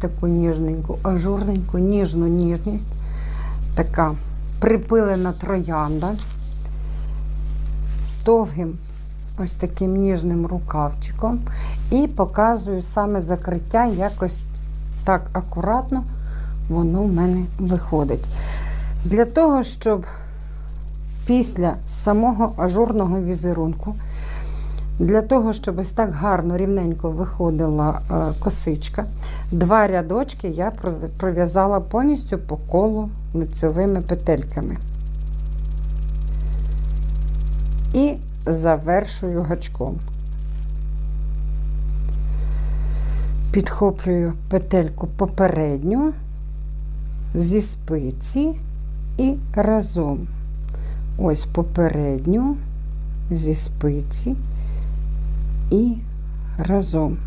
таку ніжненьку, ажурненьку, ніжну ніжність. Така припилена троянда з довгим ось таким ніжним рукавчиком. І показую саме закриття якось так акуратно воно в мене виходить. Для того, щоб після самого ажурного візерунку, для того, щоб ось так гарно, рівненько виходила е, косичка, два рядочки я пров'язала повністю по колу лицевими петельками. І завершую гачком. Підхоплюю петельку попередню зі спиці і разом. Ось попередню зі спиці і разом.